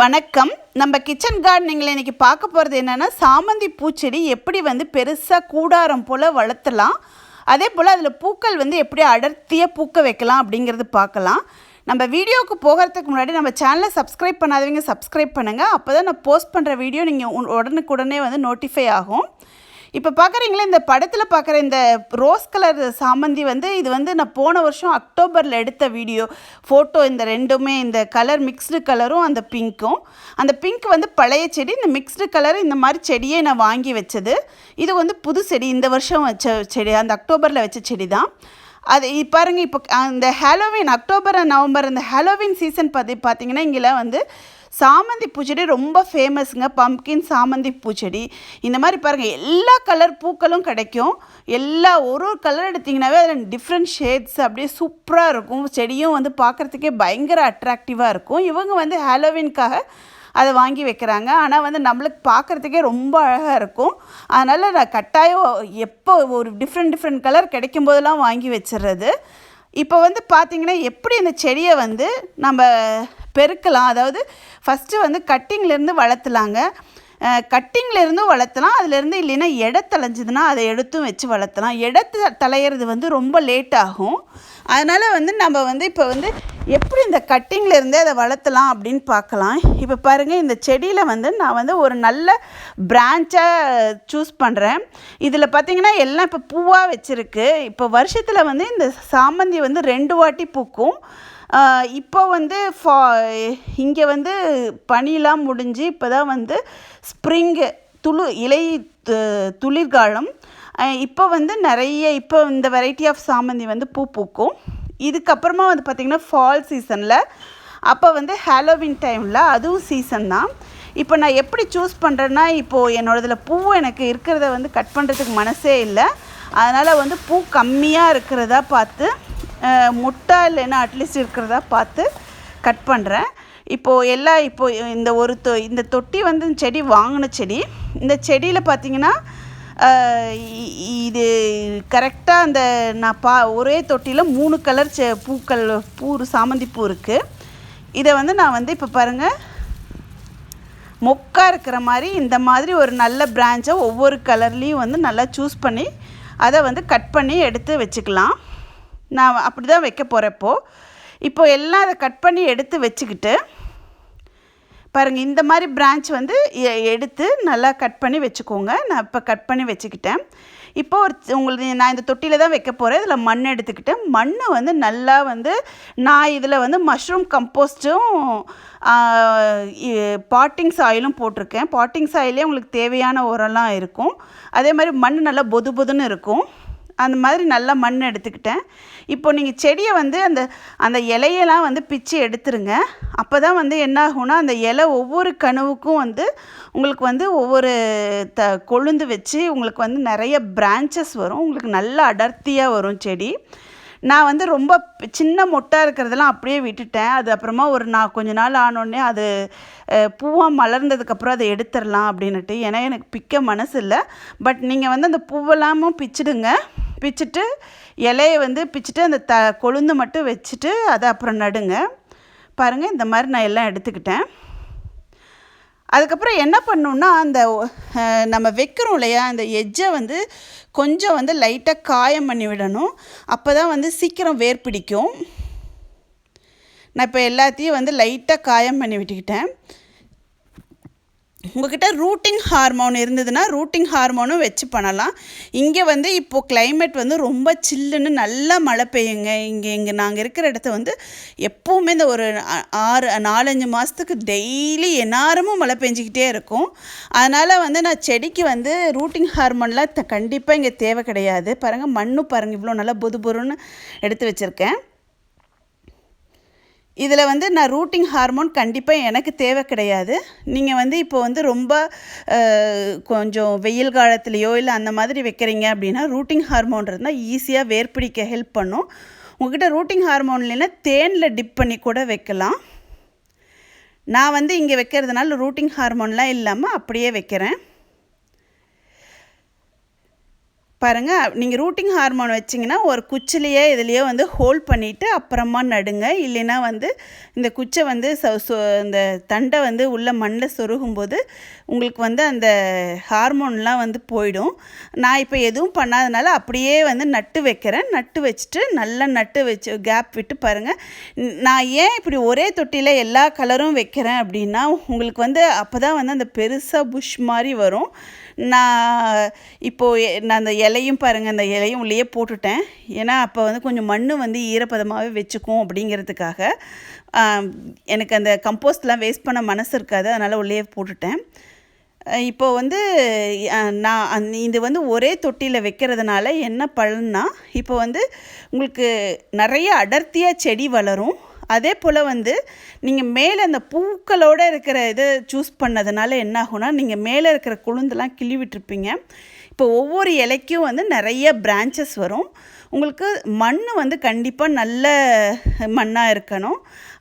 வணக்கம். நம்ம கிச்சன் கார்டனிங்கில் இன்றைக்கி பார்க்க போகிறது என்னென்னா சாமந்தி பூச்செடி எப்படி வந்து பெருசாக கூடாரம் போல் வளர்த்தலாம். அதே போல் அதில் பூக்கள் வந்து எப்படி அடர்த்தியாக பூக்க வைக்கலாம் அப்படிங்கிறது பார்க்கலாம். நம்ம வீடியோவுக்கு போகிறதுக்கு முன்னாடி நம்ம சேனலை சப்ஸ்கிரைப் பண்ணாதவங்க சப்ஸ்கிரைப் பண்ணுங்கள் அப்போ தான் நான் போஸ்ட் பண்ணுற வீடியோ நீங்கள் உடனுக்குடனே வந்து நோட்டிஃபை ஆகும். இப்போ பார்க்குறீங்களா இந்த படத்தில் பார்க்குற இந்த ரோஸ் கலர் சாமந்தி வந்து இது வந்து நான் போன வருஷம் அக்டோபரில் எடுத்த வீடியோ. ஃபோட்டோ இந்த ரெண்டுமே இந்த கலர் மிக்ஸ்டு கலரும் அந்த பிங்க்கும் அந்த பிங்க் வந்து பழைய செடி இந்த மிக்ஸ்டு கலர் இந்த மாதிரி செடியே நான் வாங்கி வச்சது. இது வந்து புது செடி இந்த வருஷம் வச்ச செடி அந்த அக்டோபரில் வச்ச செடி தான் அது பாருங்கள் இப்போ அந்த ஹாலோவின் அக்டோபர் நவம்பர் அந்த ஹாலோவின் சீசன் பார்த்து பார்த்தீங்கன்னா இங்கெல்லாம் வந்து சாமந்தி பூச்செடி ரொம்ப ஃபேமஸுங்க பம்கின் சாமந்தி பூச்செடி. இந்த மாதிரி பாருங்கள் எல்லா கலர் பூக்களும் கிடைக்கும். எல்லா ஒரு ஒரு கலர் எடுத்திங்கனாவே அதில் டிஃப்ரெண்ட் ஷேட்ஸ் அப்படியே சூப்பராக இருக்கும். செடியும் வந்து பார்க்குறதுக்கே பயங்கர அட்ராக்டிவாக இருக்கும். இவங்க வந்து ஹாலோவின்காக அதை வாங்கி வைக்கிறாங்க. ஆனால் வந்து நம்மளுக்கு பார்க்குறதுக்கே ரொம்ப அழகாக இருக்கும். அதனால் நான் கட்டாயம் எப்போ ஒரு டிஃப்ரெண்ட் டிஃப்ரெண்ட் கலர் கிடைக்கும் போதெல்லாம் வாங்கி வச்சிடுறது இப்போ வந்து பார்த்திங்கன்னா எப்படி இந்த செடியை வந்து நம்ம பெருக்கலாம். அதாவது ஃபஸ்ட்டு வந்து கட்டிங்லேருந்து வளர்த்துலாங்க. கட்டிங்லேருந்தும் வளர்த்தலாம். அதுலேருந்து இல்லைன்னா எடை தலைஞ்சதுன்னா அதை எடுத்தும் வச்சு வளர்த்தலாம். எடத்து தலையிறது வந்து ரொம்ப லேட் ஆகும். அதனால் வந்து நம்ம வந்து இப்போ வந்து எப்படி இந்த கட்டிங்லேருந்தே அதை வளர்த்தலாம் அப்படின்னு பார்க்கலாம். இப்போ பாருங்கள் இந்த செடியில் வந்து நான் வந்து ஒரு நல்ல பிரான்ச்சாக சூஸ் பண்ணுறேன் இதில் பார்த்தீங்கன்னா எல்லாம் இப்போ பூவாக வச்சுருக்கு. இப்போ வருஷத்தில் வந்து இந்த சாமந்தி வந்து ரெண்டு வாட்டி பூக்கும். இப்போ வந்து ஃபா இங்கே வந்து பனிலாம் முடிஞ்சு இப்போ தான் வந்து ஸ்ப்ரிங்கு துளு இலை து- துளிர்காலம். இப்போ வந்து நிறைய இப்போ இந்த வெரைட்டி ஆஃப் சாமந்தி வந்து பூ பூக்கும். இதுக்கப்புறமா வந்து பார்த்திங்கன்னா ஃபால் சீசனில் அப்போ வந்து ஹாலோவின் டைமில் அதுவும் சீசன் தான். இப்போ நான் எப்படி சூஸ் பண்ணுறேன்னா இப்போது என்னோடதில் பூ எனக்கு இருக்கிறத வந்து கட் பண்ணுறதுக்கு மனசே இல்லை. அதனால் வந்து பூ கம்மியாக இருக்கிறதா பார்த்து முட்டா இல்லைன்னா அட்லீஸ்ட் இருக்கிறதா பார்த்து கட் பண்ணுறேன் இப்போது எல்லா இப்போது இந்த ஒரு தொ இந்த தொட்டி வந்து இந்த செடி வாங்கின செடி இந்த செடியில் பார்த்தீங்கன்னா இது கரெக்டாக அந்த நான் பா ஒரே தொட்டியில் மூணு கலர் செ பூக்கள் பூ சாமந்தி பூ இருக்குது இதை வந்து நான் வந்து இப்போ பாருங்கள் மொக்காக இருக்கிற மாதிரி இந்த மாதிரி ஒரு நல்ல பிரான்ச்சை ஒவ்வொரு கலர்லேயும் வந்து நல்லா சூஸ் பண்ணி அதை வந்து கட் பண்ணி எடுத்து வச்சுக்கலாம். நான் அப்படி தான் வைக்க போகிறப்போ இப்போ எல்லாம் அதை கட் பண்ணி எடுத்து வச்சுக்கிட்டு பாருங்கள் இந்த மாதிரி பிரான்ச் வந்து எ- எடுத்து நல்லா கட் பண்ணி வச்சுக்கோங்க. நான் இப்போ கட் பண்ணி வச்சுக்கிட்டேன். இப்போ ஒரு உங்களுக்கு நான் இந்த தொட்டியில் தான் வைக்க போகிறேன் இதில் மண் எடுத்துக்கிட்டேன் மண் வந்து நல்லா வந்து நான் இதில் வந்து மஷ்ரூம் கம்போஸ்ட்டும் பாட்டிங் சாயிலும் போட்டிருக்கேன். பாட்டிங் சாயிலே உங்களுக்கு தேவையான உரம்லாம் இருக்கும். அதே மாதிரி மண் நல்லா பொது பொதுன்னு இருக்கும். அந்த மாதிரி நல்லா மண் எடுத்துக்கிட்டேன். இப்போ நீங்கள் செடியை வந்து அந்த அந்த இலையெல்லாம் வந்து பிச்சு எடுத்துருங்க. அப்போ தான் வந்து என்ன ஆகும்னா அந்த இலை ஒவ்வொரு கனவுக்கும் வந்து உங்களுக்கு வந்து ஒவ்வொரு த கொழுந்து வச்சு உங்களுக்கு வந்து நிறைய பிரான்ச்சஸ் வரும். உங்களுக்கு நல்ல அடர்த்தியாக வரும் செடி. நான் வந்து ரொம்ப சின்ன மொட்டாக இருக்கிறதெல்லாம் அப்படியே விட்டுட்டேன். அது அப்புறமா ஒரு நான் கொஞ்ச நாள் ஆனோடனே அது பூவாக மலர்ந்ததுக்கப்புறம் அதை எடுத்துடலாம் அப்படின்னுட்டு. ஏன்னா எனக்கு பிக்க மனசு இல்லை. பட் நீங்கள் வந்து அந்த பூவெல்லாமும் பிச்சிடுங்க. பிச்சுட்டு இலையை வந்து பிச்சுட்டு அந்த த கொழுந்து மட்டும் வச்சுட்டு அதை அப்புறம் நடுங்க. பாருங்கள் இந்த மாதிரி நான் எல்லாம் எடுத்துக்கிட்டேன். அதுக்கப்புறம் என்ன பண்ணணுன்னா அந்த நம்ம வைக்கிறோம் இல்லையா அந்த எஜ்ஜை வந்து கொஞ்சம் வந்து லைட்டாக காயம் பண்ணி விடணும். அப்போ தான் வந்து சீக்கிரம் வேர் பிடிக்கும். நான் இப்போ எல்லாத்தையும் வந்து லைட்டாக காயம் பண்ணி விட்டுக்கிட்டேன். உங்ககிட்ட ரூட்டிங் ஹார்மோன் இருந்ததுன்னா ரூட்டிங் ஹார்மோனும் வச்சு பண்ணலாம். இங்கே வந்து இப்போது கிளைமேட் வந்து ரொம்ப சில்லுன்னு நல்லா மழை பெய்யுங்க. இங்கே இங்கே நாங்கள் இருக்கிற இடத்த வந்து எப்போவுமே இந்த ஒரு ஆறு நாலஞ்சு மாதத்துக்கு டெய்லி எந்நேரமும் மழை பெஞ்சிக்கிட்டே இருக்கும். அதனால் வந்து நான் செடிக்கு வந்து ரூட்டிங் ஹார்மோன்லாம் த கண்டிப்பாக இங்கே தேவை கிடையாது. பாருங்கள் மண்ணும் பாருங்கள் இவ்வளோ நல்லா புது பொருன்னு எடுத்து வச்சுருக்கேன். இதில் வந்து நான் ரூட்டிங் ஹார்மோன் கண்டிப்பாக எனக்கு தேவை கிடையாது. நீங்கள் வந்து இப்போ வந்து ரொம்ப கொஞ்சம் வெயில் காலத்துலேயோ இல்லை அந்த மாதிரி வைக்கிறீங்க அப்படின்னா ரூட்டிங் ஹார்மோன் இருந்தால் ஈஸியாக வேர்பிடிக்க ஹெல்ப் பண்ணும். உங்ககிட்ட ரூட்டிங் ஹார்மோன் இல்லைன்னா தேனில் டிப் பண்ணி கூட வைக்கலாம். நான் வந்து இங்கே வைக்கிறதுனால ரூட்டிங் ஹார்மோன்லாம் இல்லாமல் அப்படியே வைக்கிறேன். பாருங்கள் நீங்கள் ரூட்டிங் ஹார்மோன் வச்சிங்கன்னா ஒரு குச்சிலேயே இதுலையே வந்து ஹோல்ட் பண்ணிவிட்டு அப்புறமா நடுங்க. இல்லைன்னா வந்து இந்த குச்சை வந்து ச சொ இந்த தண்டை வந்து உள்ள மண்ணில் சொருகும்போது உங்களுக்கு வந்து அந்த ஹார்மோன்லாம் வந்து போயிடும். நான் இப்போ எதுவும் பண்ணாதனால அப்படியே வந்து நட்டு வைக்கிறேன். நட்டு வச்சுட்டு நல்லா நட்டு வச்சு கேப் விட்டு பாருங்கள் நான் ஏன் இப்படி ஒரே தொட்டியில் எல்லா கலரும் வைக்கிறேன் அப்படின்னா உங்களுக்கு வந்து அப்போ தான் வந்து அந்த பெருசாக புஷ் மாதிரி வரும். நான் இப்போது நான் அந்த இலையும் பாருங்கள் அந்த இலையும் உள்ளேயே போட்டுட்டேன். ஏன்னா அப்போ வந்து கொஞ்சம் மண் வந்து ஈரப்பதமாகவே வச்சுக்கும் அப்படிங்கிறதுக்காக எனக்கு அந்த கம்போஸ்ட்லாம் வேஸ்ட் பண்ண மனசு இருக்காது அதனால் உள்ளே போட்டுட்டேன். இப்போ வந்து நான் அந் இது வந்து ஒரே தொட்டியில் வைக்கிறதுனால என்ன பலன்னா இப்போ வந்து உங்களுக்கு நிறைய அடர்த்தியாக செடி வளரும். அதே போல் வந்து நீங்கள் மேலே அந்த பூக்களோடு இருக்கிற இதை சூஸ் பண்ணதுனால என்ன ஆகும்னா நீங்கள் மேலே இருக்கிற குளுந்தெல்லாம் கிள்ளி விட்டுருப்பீங்க இப்போ ஒவ்வொரு இலைக்கும் வந்து நிறைய பிரான்ச்சஸ் வரும். உங்களுக்கு மண் வந்து கண்டிப்பாக நல்ல மண்ணாக இருக்கணும்.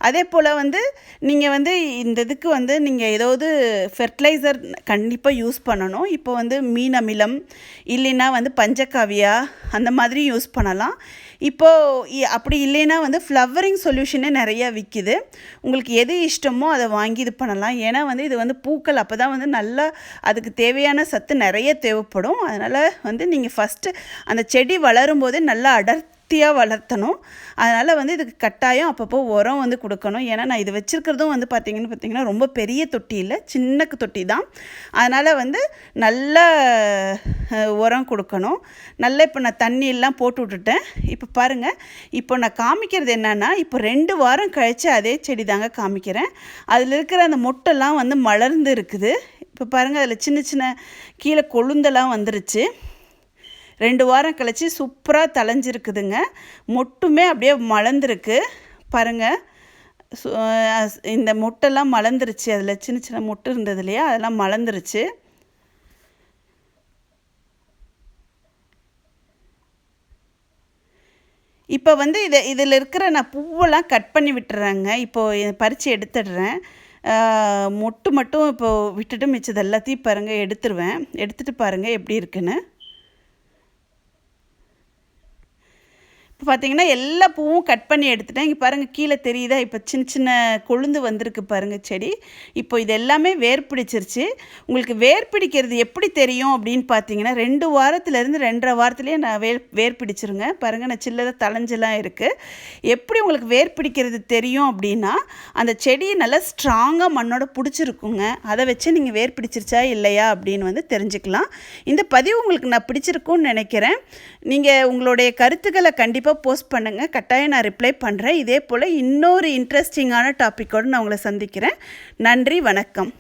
அதே போல் வந்து நீங்கள் வந்து இந்த இதுக்கு வந்து நீங்கள் ஏதாவது ஃபெர்டிலைசர் கண்டிப்பாக யூஸ் பண்ணணும். இப்போ வந்து மீன் அமிலம் இல்லைன்னா வந்து பஞ்சகாவியா அந்த மாதிரி யூஸ் பண்ணலாம். இப்போது அப்படி இல்லைன்னா வந்து ஃப்ளவரிங் சொல்யூஷனே நிறையா விற்கிது உங்களுக்கு எது இஷ்டமோ அதை வாங்கி இது பண்ணலாம். ஏன்னா வந்து இது வந்து பூக்கள் அப்போ தான் வந்து நல்லா அதுக்கு தேவையான சத்து நிறைய தேவைப்படும். அதனால் வந்து நீங்கள் ஃபஸ்ட்டு அந்த செடி வளரும் போதே நல்லா அடர் சக்தியாக வளர்த்தணும். அதனால் வந்து இதுக்கு கட்டாயம் அப்பப்போ உரம் வந்து கொடுக்கணும். ஏன்னா நான் இது வச்சுருக்கிறதும் வந்து பார்த்திங்கன்னு பார்த்திங்கன்னா ரொம்ப பெரிய தொட்டி இல்லை. சின்ன தொட்டி தான். அதனால் வந்து நல்ல உரம் கொடுக்கணும். நல்லா இப்போ நான் தண்ணியெல்லாம் போட்டு விட்டுட்டேன். இப்போ பாருங்கள் இப்போ நான் காமிக்கிறது என்னென்னா இப்போ ரெண்டு வாரம் கழித்து அதே செடி தாங்க காமிக்கிறேன். அதில் இருக்கிற அந்த மொட்டெல்லாம் வந்து மலர்ந்து இருக்குது. இப்போ பாருங்கள் அதில் சின்ன சின்ன கீழே கொழுந்தெல்லாம் வந்துருச்சு. ரெண்டு வாரம் கழித்து சூப்பராக தலைஞ்சிருக்குதுங்க மொட்டுமே அப்படியே மலர்ந்துருக்கு. பாருங்கள் இந்த மொட்டெல்லாம் மலர்ந்துருச்சு. அதில் சின்ன சின்ன மொட்டு இருந்தது இல்லையா? அதெல்லாம் மலர்ந்துருச்சு. இப்போ வந்து இதை இதில் இருக்கிற நான் பூவெல்லாம் கட் பண்ணி விட்டுறேங்க. இப்போது பறித்து எடுத்துடுறேன். மொட்டு மட்டும் இப்போது விட்டுட்டு மிச்சது எல்லாத்தையும் பாருங்கள் எடுத்துருவேன். எடுத்துகிட்டு பாருங்கள் எப்படி இருக்குன்னு. இப்போ பார்த்தீங்கன்னா எல்லா பூவும் கட் பண்ணி எடுத்துட்டேன். இங்கே பாருங்கள் கீழே தெரியுதா? இப்போ சின்ன சின்ன கொழுந்து வந்திருக்கு பாருங்கள் செடி. இப்போ இது எல்லாமே வேர் பிடிச்சிருச்சு உங்களுக்கு வேர் பிடிக்கிறது எப்படி தெரியும் அப்படின்னு பார்த்தீங்கன்னா ரெண்டு வாரத்துலேருந்து ரெண்டரை வாரத்துலேயே நான் வேர் வேர் பிடிச்சிருங்க பாருங்கள் நான் சில்லதாக தலைஞ்செல்லாம் இருக்குது எப்படி உங்களுக்கு வேர் பிடிக்கிறது தெரியும் அப்படின்னா அந்த செடியை நல்லா ஸ்ட்ராங்காக மண்ணோட பிடிச்சிருக்குங்க. அதை வச்சு நீங்கள் வேர் பிடிச்சிருச்சா இல்லையா அப்படின்னு வந்து தெரிஞ்சுக்கலாம். இந்த பதிவு உங்களுக்கு நான் பிடிச்சிருக்கும்னு நினைக்கிறேன். நீங்கள் உங்களுடைய கருத்துக்களை கண்டிப்பாக கண்டிப்பாக போஸ்ட் பண்ணுங்கள் கட்டாயம் நான் ரிப்ளை பண்ணுறேன் இதே போல் இன்னொரு இன்ட்ரெஸ்டிங்கான டாப்பிக்கோடு நான் உங்களை சந்திக்கிறேன். நன்றி வணக்கம்.